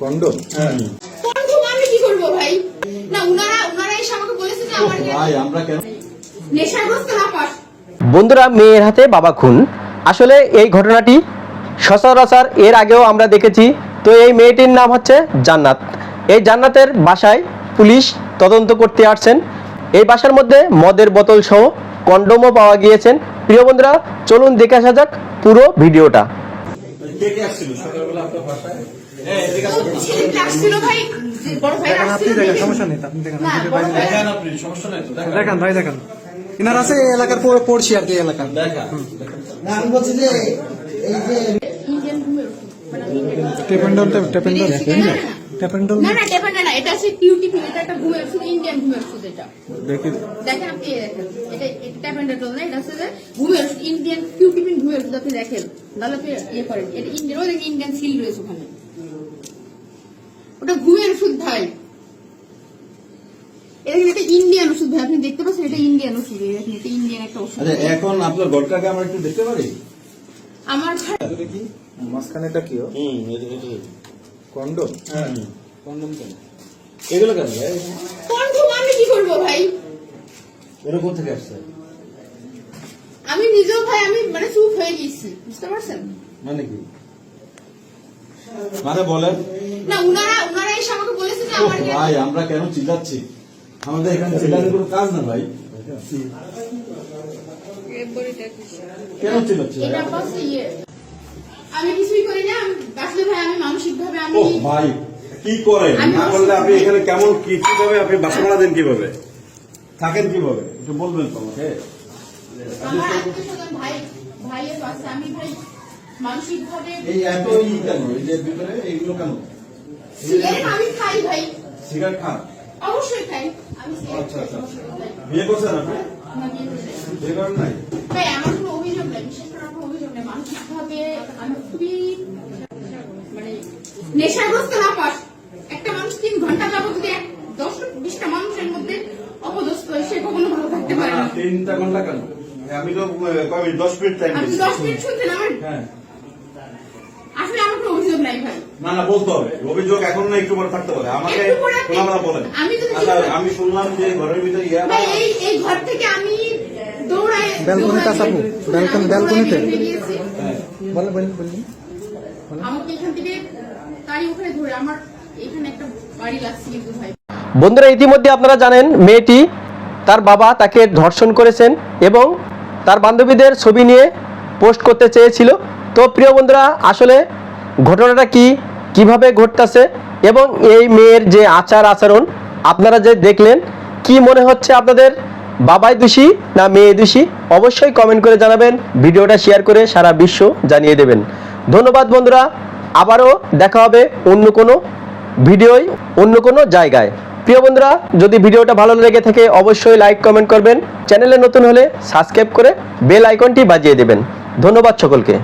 Condom confirm আমি কি করব ভাই? না উনারা উনারা এসে আমাকে বলেছে যে আমার ভাই আমরা কেন নেশাগ্রস্ত না পাস বন্ধুরা মেয়ের হাতে বাবা খুন। আসলে এই ঘটনাটি সচরাচর এর আগেও আমরা দেখেছি। তো এই মেয়েটির নাম হচ্ছে জান্নাত। এই জান্নাতের বাসায় পুলিশ তদন্ত করতে আসছেন। এই বাসার মধ্যে মদের বোতল সহ কন্ডমও পাওয়া গিয়েছেন। প্রিয় বন্ধুরা চলুন দেখে আসা যাক পুরো ভিডিওটা। কে কে আসছিল? সকালবেলা আপনার বাসায়? দেখেন ভাই দেখেন। ইনার আছে এলাকার পড়- পড়ছি আর কি এই এলাকার। আমি বলছি যে এই যে ইন্ডিয়ান ঘুমের ওষুধ। আমি ইন্ডিয়ান- টেপেন্ডল টেপেন্ডল না, না, না। টেপেন্ডল না না টেপান্ডা না এটা আছে কিউটি এটা একটা ঘুমের ওষুধ ইন্ডিয়ান ঘুমের ওষুধ এটা দেখি। দেখেন আপনি এটা এটা না এটা হচ্ছে যে ঘুমের ইন্ডিয়ান কিউটিপিন ঘুমের ওষুধ আপনি দেখেন। তাহলে আপনি ইয়ে করেন। এটা ইন্ডিয়ান ওই ইন্ডিয়ান সিল রয়েছে ওখানে। ওটা ঘুমের ওষুধ ভাই। এটা ইন্ডিয়ান ওষুধ ভাই আপনি দেখতে পাচ্ছেন এটা ইন্ডিয়ান ওষুধ এটা ইন্ডিয়ান একটা ওষুধ। আচ্ছা এখন আপনার ঘরটাকে আমরা একটু দেখতে পারি? আমার কি মাঝখানে এটা কি হুম এটা এটা কন্ডম? হ্যাঁ। কন্ডম কেন? এগুলো কেন? আমি কি করব ভাই? এটা কোথা থেকে আসছে? আমি নিজেও ভাই আমি মানে চুপ হয়ে গেছি বুঝতে পারছেন? মানে কি? মানে বলেন। না উনারা উনারা এসে আমাকে বলেছে যে আমার ভাই আমরা কেন চিল্লাচ্ছি? আমাদের এখানে চিল্লানোর কোনো কাজ না ভাই। কেন চিল্লাচ্ছি এটা ইয়ে। আমি কিছুই করি না আসলে ভাই আমি মানসিক ভাবে আমি ও ভাই কি করেন? না করলে আপনি এখানে কেমন কি কীভাবে আপনি বাসা ভাড়া দেন কীভাবে? থাকেন কীভাবে? একটু বলবেন তো আমাকে। আমার আত্মীয় ভাই ভাইয়ের পাশে আমি ভাই মানসিক এই এত ই কেন? এই যে ভিতরে এইগুলো কেন? সিগারেট আমি খাই ভাই। সিগারেট খান? অবশ্যই খাই। আমি আচ্ছা, আচ্ছা। খাই, সমস্যা নেই। বিয়ে করছেন আপনি? না, বিয়ে করি বিয়ে করেন নাই? ভাই আমার কোনো অভিযোগ নেই বিশেষ করে আমার অভিযোগ নেই। মানসিক আমি খুবই মানে নেশাগ্রস্ত না পাস একটা মানুষ তিন ঘণ্টা যাব যদি এক দশ বিশটা মানুষের মধ্যে অপদস্থ হয় সে কখনো ভালো থাকতে পারে না, না তিনটা ঘণ্টা কেন? আমি তো মিনিট দশ মিনিট টাইম আপনি দশ মিনিট শুনছেন আমার? হ্যাঁ। আসলে আমার কোনো অভিযোগ নাই ভাই। না না বলতে হবে। অভিযোগ এখন না একটু পরে থাকতে পারে আমাকে একটু খোলামেলা বলেন। আমি যদি আচ্ছা ঠিক- আমি শুনলাম যে ঘরের ভিতরে ইয়া এই এই ঘর থেকে আমি দৌড়াই ব্যালকনিতে আসাবো? ব্যালকনি- ব্যালকনিতে? দৌড়াই বের হয়ে। গিয়েছি। বলেন বলেন বলেন। আমাকে এখান থেকে তাই ওখানে ধরে আমার এখানে একটা বাড়ি লাগছে ভাই। বন্ধুরা ইতিমধ্যে আপনারা জানেন মেয়েটি তার বাবা তাকে ধর্ষণ করেছেন এবং তার বান্ধবীদের ছবি নিয়ে পোস্ট করতে চেয়েছিল। তো প্রিয় বন্ধুরা, আসলে ঘটনাটা কি, কীভাবে ঘটতেছে এবং এই মেয়ের যে আচার আচরণ, আপনারা যে দেখলেন, কি মনে হচ্ছে আপনাদের, বাবাই দোষী না মেয়ে দোষী? অবশ্যই কমেন্ট করে জানাবেন, ভিডিওটা শেয়ার করে সারা বিশ্ব জানিয়ে দেবেন। ধন্যবাদ বন্ধুরা, আবারও দেখা হবে অন্য কোনো ভিডিওই অন্য কোনো জায়গায়। প্রিয় বন্ধুরা, যদি ভিডিওটা ভালো লেগে থাকে, অবশ্যই লাইক কমেন্ট করবেন। চ্যানেলে নতুন হলে সাবস্ক্রাইব করে বেল আইকনটি বাজিয়ে দেবেন। ধন্যবাদ সকলকে।